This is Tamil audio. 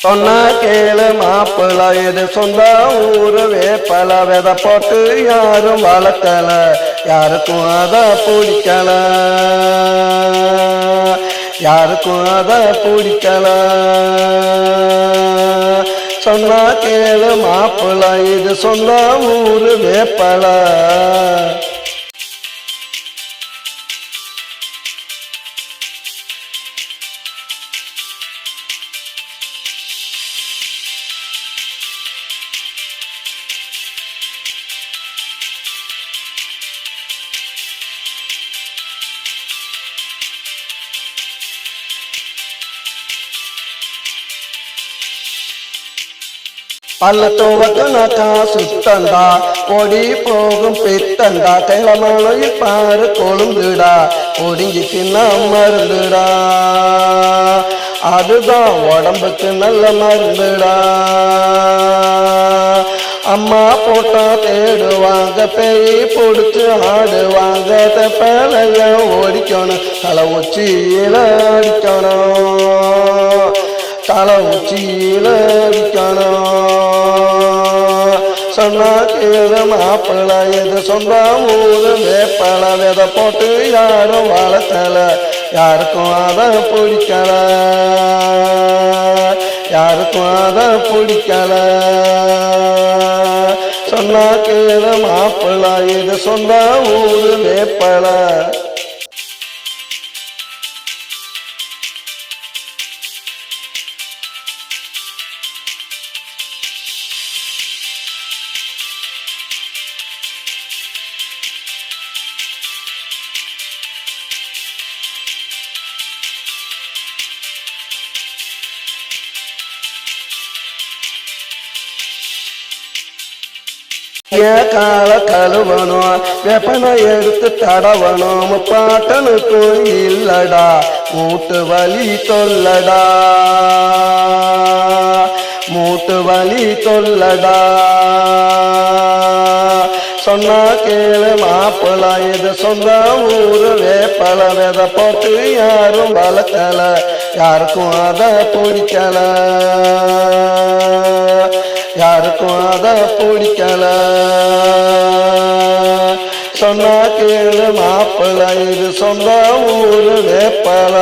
சொன்ன கேளு மாப்பிள்ள இது சொந்த ஊரு வேப்பல வித போட்டு யாரும் வளர்க்கல. யாருக்கும் அத பிடிக்கல. யாருக்கும் அத பிடிக்கல. சொன்ன கேளு மாப்பிள்ள இது சொந்த ஊரு வேப்பல பல்ல துவக்குனாக்கா சுத்தண்டா ஓடி போகும் பித்தண்டா கிளமலையில் பாரு கொழுந்துடா ஒடுங்கி தின்னா மருந்துடா அதுதான் உடம்புக்கு நல்ல மருந்துடா அம்மா போட்டா தேடுவாங்க பேய் பிடிச்சு ஆடுவாங்க தப்பலைய ஓடிக்கணும் தலை உச்சியில அடிக்கணும் தலை உச்சியில அடிக்கணும் சொன்னா கேது மாப்பிள்ள எது சொந்த ஊரு? வேப்பல வித போட்டு யாரும் வளர்த்தல. யாருக்கும் அதை பிடிக்கல. யாருக்கும் அதை பிடிக்கல. சொன்னா கேளு மாப்பிள்ள இது சொந்த ஊரு? வேப்பல ஏன் கால கழுவணும் வெப்பனை எடுத்து தடவணும் முப்பாட்டனுக்கும் இல்லடா மூட்டு வலி தொல்லடா. மூட்டு வலி தொல்லடா. சொன்னா கேளு மாப்பிள்ள இது சொந்த ஊரு வேப்பல விதை போட்டு யாரும் வளர்க்கல யாருக்கும் அதை பிடிக்கல. யாருக்கும் அதை பிடிக்கல? சொன்னா கேளு மாப்பிள்ள இது சொந்த ஊரு வேப்பல.